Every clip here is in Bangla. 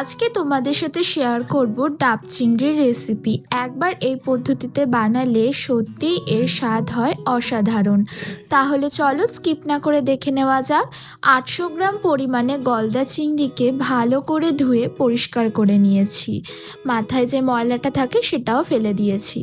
আজকে তোমাদের সাথে শেয়ার করব ডাব চিংড়ির রেসিপি একবার এই পদ্ধতিতে বানালে সত্যিই এর স্বাদ হয় অসাধারণ। তাহলে চলো স্কিপ না করে দেখে নেওয়া যাক। আটশো গ্রাম পরিমাণে গলদা চিংড়িকে ভালো করে ধুয়ে পরিষ্কার করে নিয়েছি। মাথায় যে ময়লাটা থাকে সেটাও ফেলে দিয়েছি।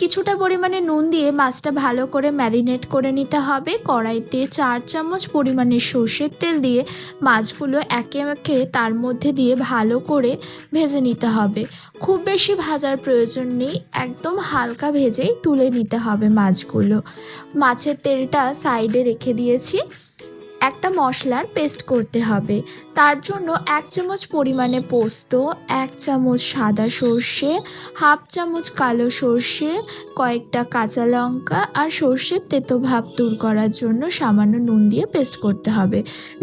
কিছুটা পরিমাণে নুন দিয়ে মাছটা ভালো করে ম্যারিনেট করে নিতে হবে। কড়াইতে চার চামচ পরিমাণে সর্ষের তেল দিয়ে মাছগুলো একে একে তার মধ্যে দিয়ে ভালো করে ভেজে নিতে হবে। খুব বেশি ভাজার প্রয়োজন নেই, একদম হালকা ভেজেই তুলে নিতে হবে মাছগুলো। মাছের তেলটা সাইডে রেখে দিয়েছি। একটা মশলার পেস্ট করতে হবে। তার জন্য এক চামচ পরিমাণে পোস্ত, এক চামচ সাদা সর্ষে, হাফ চামচ কালো সর্ষে, কয়েকটা কাঁচা লঙ্কা আর সর্ষের তেতো ভাব দূর করার জন্য সামান্য নুন দিয়ে পেস্ট করতে হবে।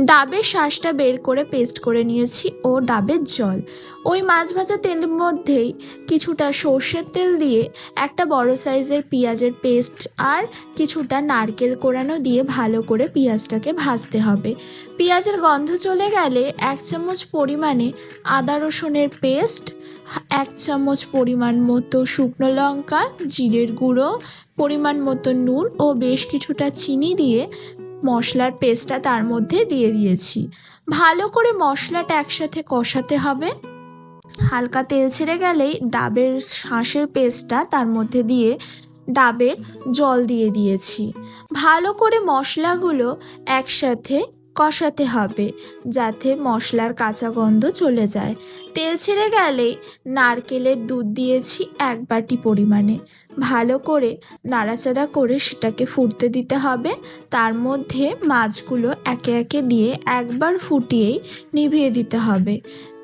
ডাবের শ্বাসটা বের করে পেস্ট করে নিয়েছি ও ডাবের জল। ওই মাছ ভাজা তেলের মধ্যেই কিছুটা সর্ষের তেল দিয়ে একটা বড় সাইজের পেঁয়াজের পেস্ট আর কিছুটা নারকেল কোরানো দিয়ে ভালো করে পেঁয়াজটাকে ভাজতে হবে। পেঁয়াজের গন্ধ চলে গেলে এক চামচ পরিমাণে আদা রসুনের পেস্ট, এক চামচ পরিমাণ মতো শুকনো লঙ্কা, জিরের গুঁড়ো, পরিমাণ মতো নুন ও বেশ কিছুটা চিনি দিয়ে মশলার পেস্টটা তার মধ্যে দিয়ে দিয়েছি। ভালো করে মশলাটা একসাথে কষাতে হবে। হালকা তেল ছেড়ে গেলেই ডাবের শাঁসের পেস্টটা তার মধ্যে দিয়ে ডাবের জল দিয়ে দিয়েছি। ভালো করে মশলাগুলো একসাথে কষাতে হবে যাতে মশলার কাঁচা গন্ধ চলে যায়। তেল ছেড়ে গেলেই নারকেলের দুধ দিয়েছি এক বাটি পরিমাণে। ভালো করে নাড়াচাড়া করে সেটাকে ফুটতে দিতে হবে। তার মধ্যে মাছগুলো একে একে দিয়ে একবার ফুটিয়েই নিভিয়ে দিতে হবে।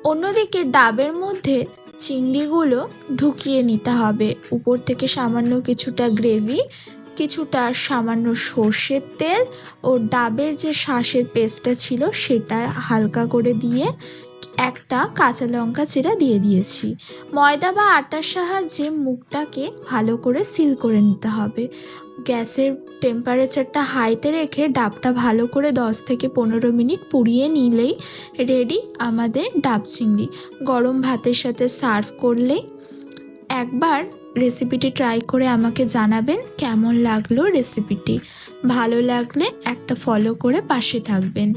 অন্যদিকে ডাবের মধ্যে চিংড়িগুলো ঢুকিয়ে নিতে হবে। উপর থেকে সামান্য কিছুটা গ্রেভি কিছুটা সামান্য সর্ষের তেল ও ডাবের যে শাঁসের পেস্টটা ছিল সেটা হালকা করে দিয়ে একটা কাঁচা লঙ্কা চিরা দিয়ে দিয়েছি। ময়দা বা আটার সাহায্যে মুখটাকে ভালো করে সিল করে নিতে হবে। গ্যাসের টেম্পারেচারটা হাইতে রেখে ডাবটা ভালো করে দশ থেকে পনেরো মিনিট পুড়িয়ে নিলেই রেডি আমাদের ডাব চিংড়ি। গরম ভাতের সাথে সার্ভ করলেই একবার রেসিপিটি ট্রাই করে আমাকে জানাবেন কেমন লাগল রেসিপিটি। ভালো লাগলে একটা ফলো করে পাশে থাকবেন।